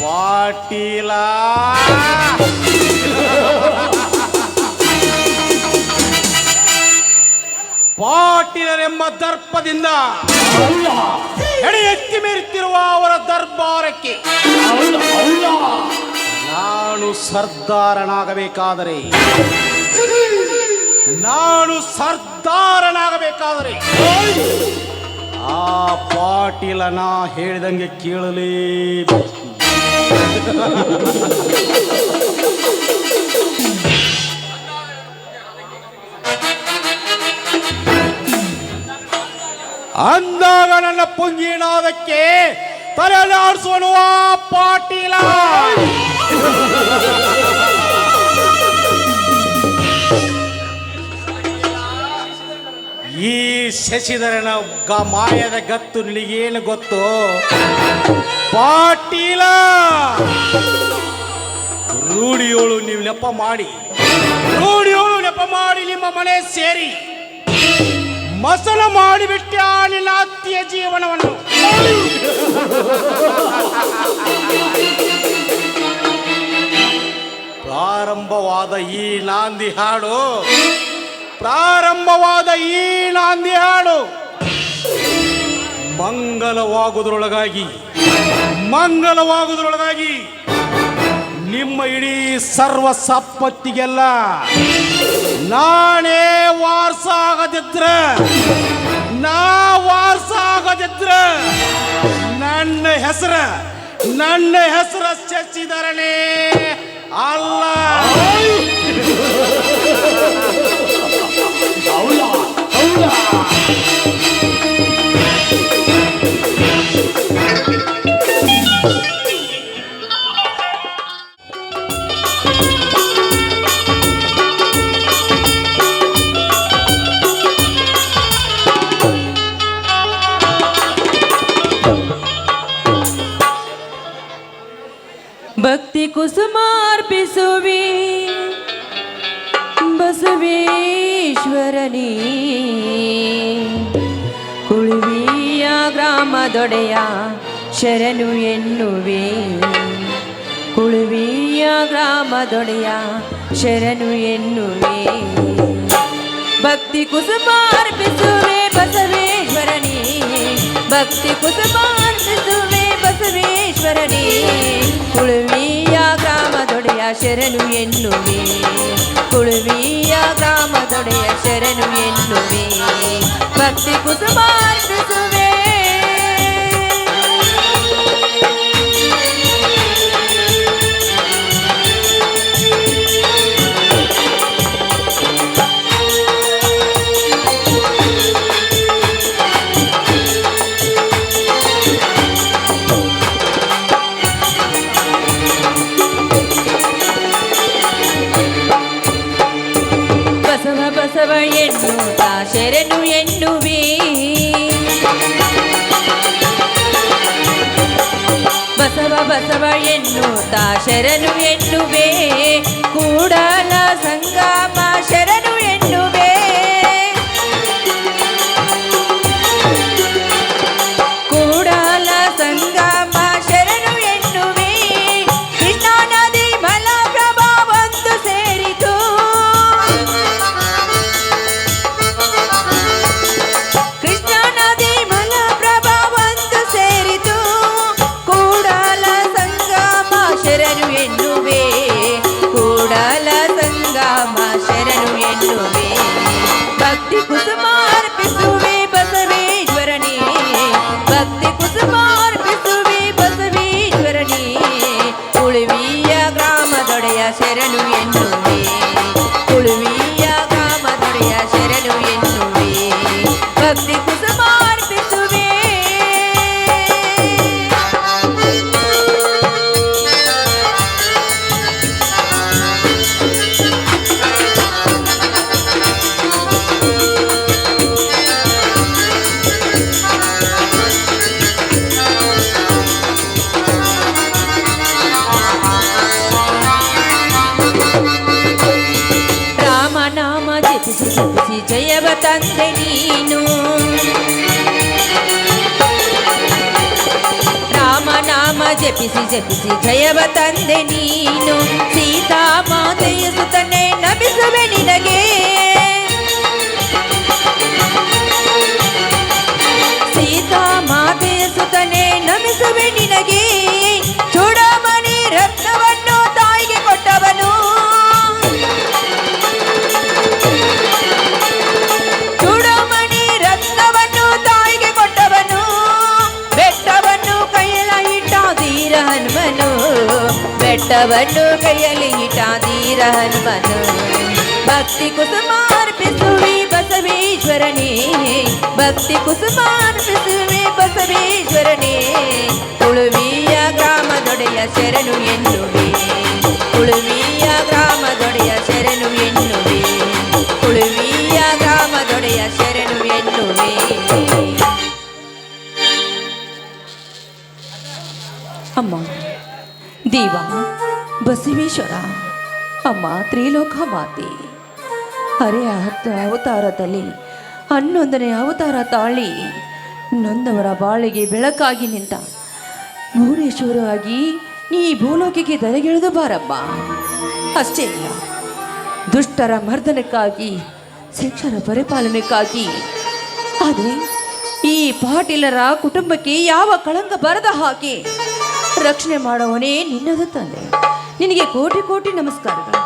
ಪಾಟೀಲ ಪಾಟೀಲರೆಂಬ ದರ್ಪದಿಂದ ಎಡೆ ಎತ್ತಿ ಮೇರುತ್ತಿರುವ ಅವರ ದರ್ಬಾರಕ್ಕೆ ನಾನು ಸರ್ದಾರನಾಗಬೇಕಾದರೆ ನಾನು ಸರ್ದಾರನಾಗಬೇಕಾದರೆ ಆ ಪಾಟೀಲನ ಹೇಳಿದಂಗೆ ಕೇಳಲೇಬೇಕು ಅಂದಾಗ ನನ್ನ ಪುಂಗಿನಾದಕ್ಕೆ ತಲೆಯಾಡಿಸುವನು ಆ ಪಾಟೀಲ. ಶಶಿಧರನ ಗ ಮಾಯದ ಗತ್ತು ನಿನಗೇನು ಗೊತ್ತು? ಪಾಟೀಲ! ರೂಢಿಯೋಳು ನೀವು ನೆಪ ಮಾಡಿ. ರೂಢಿಯೋಳು ನೆಪ ಮಾಡಿ ನಿಮ್ಮ ಮನೆ ಸೇರಿ. ಮಸಲ ಮಾಡಿಬಿಟ್ಟೆ ನಿನ್ನ ಅತ್ತಿಯ ಜೀವನವನ್ನು. ಪ್ರಾರಂಭವಾದ ಈ ನಾಂದಿ ಹಾಡು ಪ್ರಾರಂಭವಾದ ಈ ನಾಂದಿ ಹಾಡು ಮಂಗಲವಾಗುವುದರೊಳಗಾಗಿ ಮಂಗಲವಾಗುವುದರೊಳಗಾಗಿ ನಿಮ್ಮ ಇಡೀ ಸರ್ವ ಸಪ್ಪತ್ತಿಗೆಲ್ಲ ನಾನೇ ವಾರಸ ಆಗದಿದ್ರ ನಾ ವಾರಸ ಆಗದಿದ್ರ ನನ್ನ ಹೆಸರ ನನ್ನ ಹೆಸರ ಚಚ್ಚಿದರಣೆ ಅಲ್ಲ. ಭಕ್ತಿ ಕುಸುಮಾರ್ಪಿಸುವಿ ಬಸವೇಶ್ವರನಿ. ಕುಳುವಿಯ ಗ್ರಾಮದೊಡೆಯ ಶರಣು ಎನ್ನುವೆ. ಕುಳುವಿಯ ಗ್ರಾಮದೊಡೆಯ ಶರಣು ಎನ್ನುವೆ. ಭಕ್ತಿ ಕುಸುಮಾರ್ಪಿಸುವೆ ಬಸವೇಶ್ವರನೇ. ಭಕ್ತಿ ಕುಸುಮಾರ್ಪಿಸುವೆ ಬಸವೇಶ್ವರನೇ ಕುಳುವಿಯ ಗ್ರಾಮದೊಡೆಯ ಶರಣು ಎನ್ನುವೆ ಕುಳುವಿಯ ಗ್ರಾಮದೊಡೆಯ ಶರಣು ಎನ್ನುವೆ ಎನ್ನುತ್ತ ಶರಣು ಎನ್ನುವೆ. ಕೂಡಲ ಸಂಗಮ ಶರಣು ರಾಮನಾಮ ಜಪಿಸುವ ಜಪಿಸಿ ಜಪಿಸಿ ಜಯವ ತಂದೆ ನೀನು ರಾಮ ನಾಮ ಜಪಿಸಿ ಜಪಿಸಿ ಜಯವ ತಂದೆ ನೀನು ಸೀತಾ ಮಾತೆಯ ಸುತನೆ ನಮಿಸುವೆ ನಿನಗೆ ಸೀತಾ ಮಾತೆಯ ಸುತನೆ ನಮಿಸುವೆ ನಿನಗೆ ಹನುಮನು ಬೆಟ್ಟವನ್ನು ಕೈಯಲ್ಲಿ ಇಟ್ಟ ಧೀರ ಹನುಮನು ಭಕ್ತಿ ಕುಸುಮಾರ್ಪಿಸುವಿ ಬಸವೇಶ್ವರನೇ ಭಕ್ತಿ ಕುಸುಮಾರ್ಪಿಸುವಿ ಬಸವೇಶ್ವರನೇ ತುಳುವಿಯ ಗ್ರಾಮದೊಡೆಯ ಶರಣು ಎನ್ನುವೆ ಬಸವೇಶ್ವರ, ಅಮ್ಮ ತ್ರಿಲೋಕ ಮಾತೆ. ಹರೆಯ ಹತ್ತು ಅವತಾರದಲ್ಲಿ ಹನ್ನೊಂದನೇ ಅವತಾರ ತಾಳಿ ನೊಂದವರ ಬಾಳಿಗೆ ಬೆಳಕಾಗಿ ನಿಂತ. ಭುವನೇಶ್ವರವಾಗಿ ನೀ ಭೂಲೋಕಿಗೆ ದರೆಗೆಳೆದು ಬಾರಮ್ಮ. ಅಷ್ಟೇ ಇಲ್ಲ ದುಷ್ಟರ ಮರ್ದನಕ್ಕಾಗಿ, ಶಿಕ್ಷರ ಪರಿಪಾಲನೆಗಾಗಿ. ಆದರೆ ಈ ಪಾಟೀಲರ ಕುಟುಂಬಕ್ಕೆ ಯಾವ ಕಳಂಕ ಬರದ ಹಾಗೆ ರಕ್ಷಣೆ ಮಾಡುವನೇ ನಿನ್ನದು ತಂದೆ. ನಿನಗೆ ಕೋಟಿ ಕೋಟಿ ನಮಸ್ಕಾರಗಳು.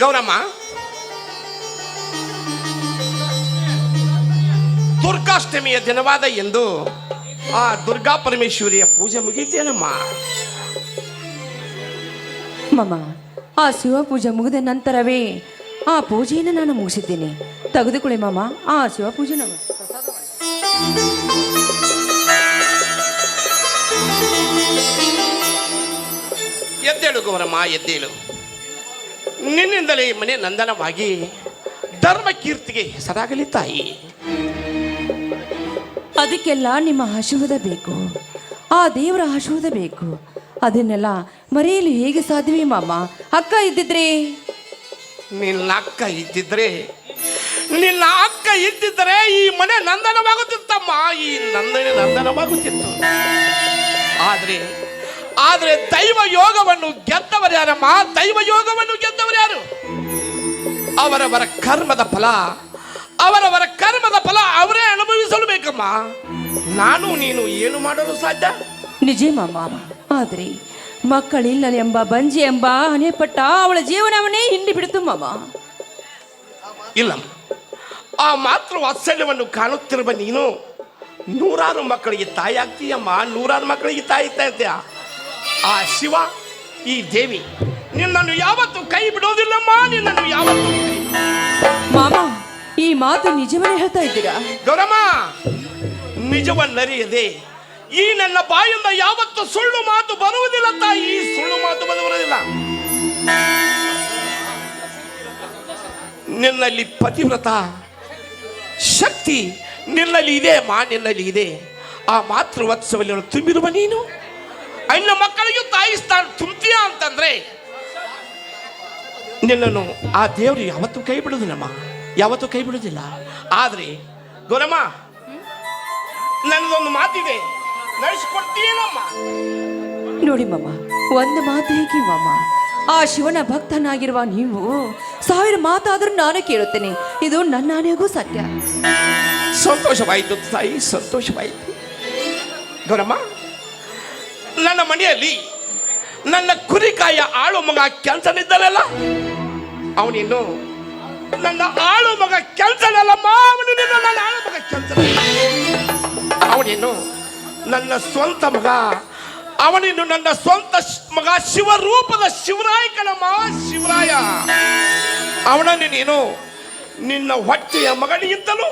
ಗೌರಮ್ಮ ದುರ್ಗಾಷ್ಟಮಿಯ ದಿನವಾದ ಎಂದು ಆ ದುರ್ಗಾ ಪರಮೇಶ್ವರಿಯ ಪೂಜೆ ಮುಗಿತೇನಮ್ಮ ಮಮ್ಮ ಆ ಶಿವ ಪೂಜೆ ಮುಗಿದ ನಂತರವೇ ಆ ಪೂಜೆಯನ್ನು ನಾನು ಮುಗಿಸಿದ್ದೇನೆ. ತೆಗೆದುಕೊಳ್ಳಿ ಮಾಮ ಆ ಶಿವ ಪೂಜೆ ನಮ್ಮ ಎದ್ದೇಳು ಗೌರಮ್ಮ ಎದ್ದೇಳು. ನಿನ್ನಿಂದಲೇ ಈ ಮನೆ ನಂದನವಾಗಿ ಧರ್ಮ ಕೀರ್ತಿಗೆ ಹೆಸರಾಗಲಿ ತಾಯಿ. ಅದಕ್ಕೆಲ್ಲ ನಿಮ್ಮ ಆಶೀರ್ವಾದ ಬೇಕು. ಆ ದೇವರ ಆಶೀರ್ವಾದ ಬೇಕು. ಅದನ್ನೆಲ್ಲ ಮರೆಯಲು ಹೇಗೆ ಸಾಧ್ಯವೇ ಮಾಮ? ಅಕ್ಕ ಇದ್ದಿದ್ರೆ? ನಿನ್ನ ಅಕ್ಕ ಇದ್ದಿದ್ರೆ ನಿನ್ನ ಅಕ್ಕ ಇದ್ದಿದ್ರೆ ಈ ಮನೆ ನಂದನವಾಗುತ್ತಿತ್ತಮ್ಮ. ಈ ನಂದನೆ ನಂದನವಾಗುತ್ತಿತ್ತು. ಆದ್ರೆ ಆದ್ರೆ ದೈವ ಯೋಗವನ್ನು ಗೆದ್ದವರು ಯಾರಮ್ಮ ದೈವ ಯೋಗವನ್ನು ಗೆದ್ದವರು ಯಾರು? ಅವರವರ ಕರ್ಮದ ಫಲ ಅವರವರ ಕರ್ಮದ ಫಲ ಅವರೇ ಅನುಭವಿಸಲು ಬೇಕಮ್ಮ. ನಾನು ನೀನು ಏನು ಮಾಡಲು ಸಾಧ್ಯ? ನಿಜ ಮಾಮ. ಆದರೆ ಮಕ್ಕಳಿಲ್ಲ ಎಂಬ ಬಂಜಿ ಎಂಬ ಹಣೆಪಟ್ಟ ಅವಳ ಜೀವನವನ್ನೇ ಹಿಂಡಿ ಬಿಡ್ತು ಮಾಮ ಇಲ್ಲ. ಆ ಮಾತೃ ವಾತ್ಸಲ್ಯವನ್ನು ಕಾಣುತ್ತಿರುವ ನೀನು ನೂರಾರು ಮಕ್ಕಳಿಗೆ ತಾಯಿ ಆಗ್ತೀಯಮ್ಮ ನೂರಾರು ಮಕ್ಕಳಿಗೆ ತಾಯಿ ಇರ್ತೀಯ? ಆ ಶಿವ ಈ ದೇವಿ ನಿನ್ನನ್ನು ಯಾವತ್ತೂ ಕೈ ಬಿಡೋದಿಲ್ಲಮ್ಮ ನಿನ್ನನ್ನು ಯಾವತ್ತು ಮಾಮ ಈ ಮಾತು ನಿಜವನ್ನೇ ಹೇಳ್ತಾ ಇದ್ದೀರಾ? ಗೌರಮ್ಮ ನಿಜವನ್ನರಿಯದೆ ಈ ನನ್ನ ಬಾಯಿಂದ ಯಾವತ್ತು ಸುಳ್ಳು ಮಾತು ಬರುವುದಿಲ್ಲ ತಾಯಿ. ಸುಳ್ಳು ಮಾತು ಬರುವುದಿಲ್ಲ. ನಿನ್ನಲ್ಲಿ ಪತಿವ್ರತ ಶಕ್ತಿ ನಿನ್ನಲ್ಲಿ ಇದೆ ಮಾ ನಿನ್ನಲ್ಲಿ ಇದೆ. ಆ ಮಾತೃವತ್ಸವಲ್ಲಿ ತುಂಬಿರುವ ನೀನು? ಅಣ್ಣ ಮಕ್ಕಳಿಗೂ ತಾಯಿ ಸ್ಥಾನ ತುಂಬ್ತೀಯ ಅಂತಂದ್ರೆ ನಿನ್ನನ್ನು ಆ ದೇವರು ಯಾವತ್ತೂ ಕೈ ಬಿಡುದಿಲ್ಲಮ್ಮ ಯಾವತ್ತೂ ಕೈ ಬಿಡುವುದಿಲ್ಲ. ಆದ್ರೆ ಗೌರಮ್ಮ ನನ್ನದೊಂದು ಮಾತಿದೆ. ನಡೆಸಿಕೊಡ್ತೀನಮ್ಮ ನೋಡಿ ಮಾಮ ಒಂದು ಮಾತು ಹೇಗೆ ಮಾಮ? ಆ ಶಿವನ ಭಕ್ತನಾಗಿರುವ ನೀವು ಸಾವಿರ ಮಾತಾದರೂ ನಾನು ಕೇಳುತ್ತೇನೆ. ಇದು ನನ್ನ ಆನೆಗೂ ಸತ್ಯ. ಸಂತೋಷವಾಯಿತು ತಾಯಿ ಸಂತೋಷವಾಯಿತು. ಗೌರಮ್ಮ ನನ್ನ ಮನೆಯಲ್ಲಿ ನನ್ನ ಕುರಿಕಾಯ ಆಳು ಮಗ ಕೆಲಸನಿದ್ದಲ್ಲ ಅವನಿನ್ನು ನನ್ನ ಆಳು ಮಗ ಕೆಲಸನಲ್ಲಮ್ಮ ಅವನು ನನ್ನ ಆಳು ಮಗ ಕೆಲಸ ಅವನಿನ್ನು ನನ್ನ ಸ್ವಂತ ಮಗ. ಅವನಿನ್ನು ನನ್ನ ಸ್ವಂತ ಮಗ ಶಿವರೂಪದ ಶಿವರಾಯ ಕಣಮ್ಮ ಶಿವರಾಯ. ಅವನನ್ನು ನೀನು ನಿನ್ನ ಹೊಟ್ಟೆಯ ಮಗನಿಗಿಂತಲೂ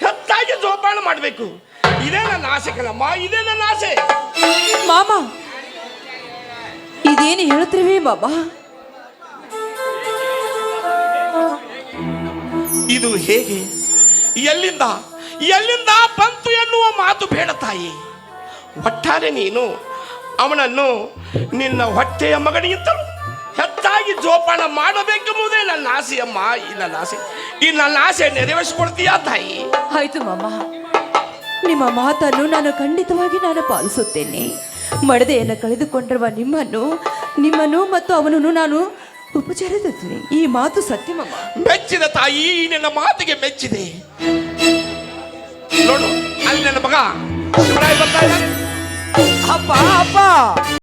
ಹೆಚ್ಚಾಗಿ ಜೋಪಾನ ಮಾಡಬೇಕು. ಇದೇ ನನ್ನ ಆಸೆ ಕಣಮ್ಮ ಇದೇ ನನ್ನ ಆಸೆ. ಮಾಮ ಇದೇನು ಹೇಳ್ತೀವಿ ಬಾಬಾ ಇದು ಹೇಗೆ? ಎಲ್ಲಿಂದ? ಎಲ್ಲಿಂದ ಬಂತು ಎನ್ನುವ ಮಾತು ಬೇಡ ತಾಯಿ. ಒಟ್ಟಾರೆ ನೀನು ಅವನನ್ನು ನಿನ್ನ ಹೊಟ್ಟೆಯ ಮಗನಿಗಿಂತಲೂ ಹೆಚ್ಚಾಗಿ ಜೋಪಾನ ಮಾಡಬೇಕೆಂಬುದೇ ನನ್ನ ಆಸೆ ಅಮ್ಮ. ಈ ನನ್ನ ಆಸೆ. ಈ ನನ್ನ ಆಸೆ ನೆರವೇರಿಸಿಕೊಡ್ತೀಯಾ ತಾಯಿ? ಆಯ್ತು ಮಮ್ಮ ನಿಮ್ಮ ಮಾತನ್ನು ನಾನು ಖಂಡಿತವಾಗಿ ನಾನು ಪಾಲಿಸುತ್ತೇನೆ. ಮಡದೆಯನ್ನು ಕಳೆದುಕೊಂಡಿರುವ ನಿಮ್ಮನ್ನು ನಿಮ್ಮನ್ನು ಮತ್ತು ಅವನನ್ನು ನಾನು ಉಪಚರಿಸುತ್ತೇನೆ ಈ ಮಾತು ಸತ್ಯ ಮಾಮ. ಮೆಚ್ಚಿದ ತಾಯಿ. ನನ್ನ ನಿನ್ನ ಮಾತಿಗೆ ಮೆಚ್ಚಿದೆ. ನೋಡು ಅಲ್ಲಿ ನನ್ನ ಮಗ. ಶಿವರಾಯ ಬರ್ತಾ বাবা